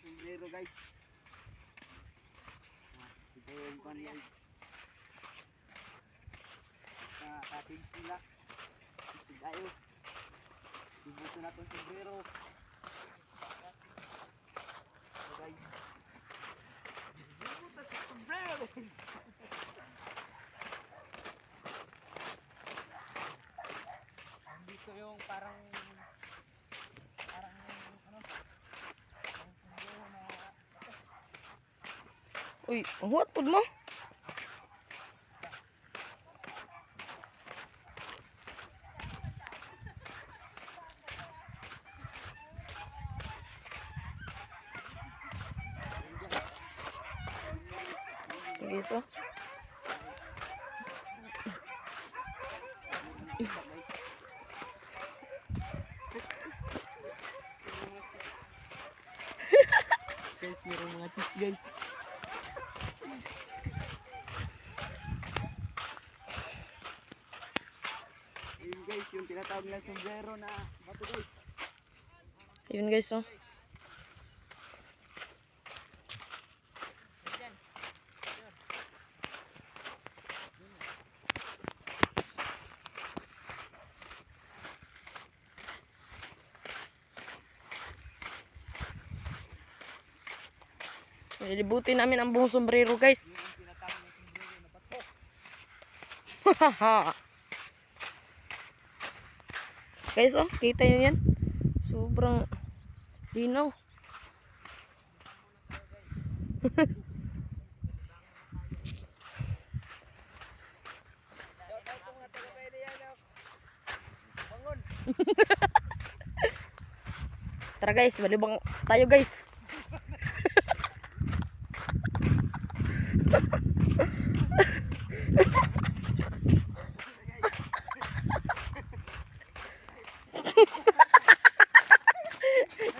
sombrero guys. Ito yung pan guys. Cottage nila. Ito tayo. Ibuto na itong sombrero. So guys. Ibuto sa sombrero guys. Dito yung parang parang ano parang sombrero na Uy, ang huwat pud mo. Okay, so. guys, merong mga cheese guys. Ayun guys, yung tinatawag na sombrero na bato guys. Yun guys, oh. Nilibutin namin ang buong sombrero, guys. Guys, oh, kita nyo yan? Sobrang linaw. Tara guys, balibang tayo guys.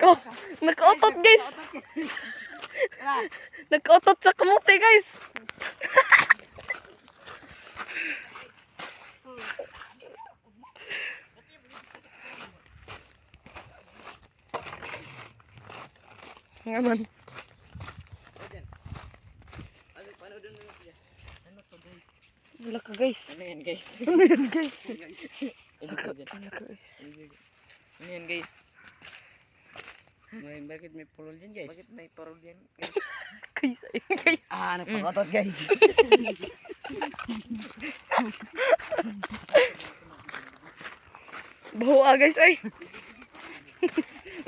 Ko, nagkautot guys. Nagkautot sa kamuti guys. Nga man. Ayan. Ano, mo yan. Ano to guys? Wala ka guys. Ano yan guys? Ano yan guys? guys. Wala ka, guys. Ano yan guys? May, bakit may purol yan guys? Bakit may purol yan guys? Guys, ayun guys. ah, nagpakatot guys. Bawa guys ay.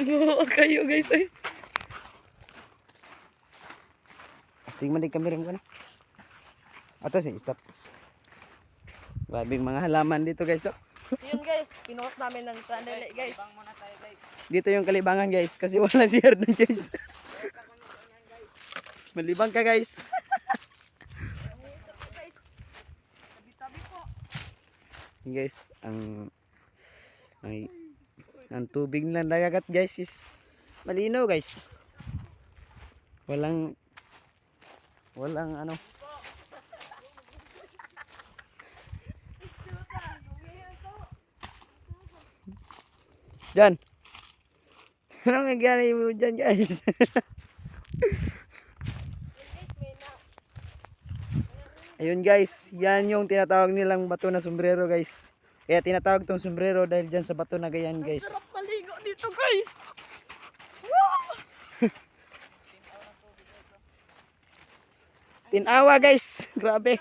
Bawa kayo guys ay. Astig man di kamera mo ka na. Ato si stop. Grabe mga halaman dito guys. Oh. Yun guys, pinuot namin ng sandali guys. Dito yung kalibangan guys kasi wala si Herdon guys. Malibang ka guys. Guys, ang ay ang tubig ng dagat guys is malinaw guys. Walang walang ano Diyan. Anong nangyari mo dyan guys? Ayun guys, yan yung tinatawag nilang bato na sombrero guys. Kaya tinatawag tong sombrero dahil dyan sa bato na ganyan guys. Sarap maligo dito guys. Tinawa guys, grabe.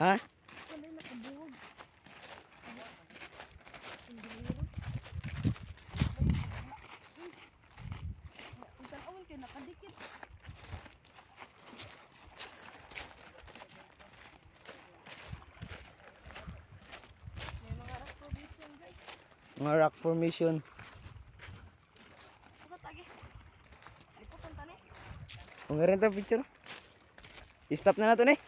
Ha? Mga rock formation. Kung rin to picture. I-stop na nato ni.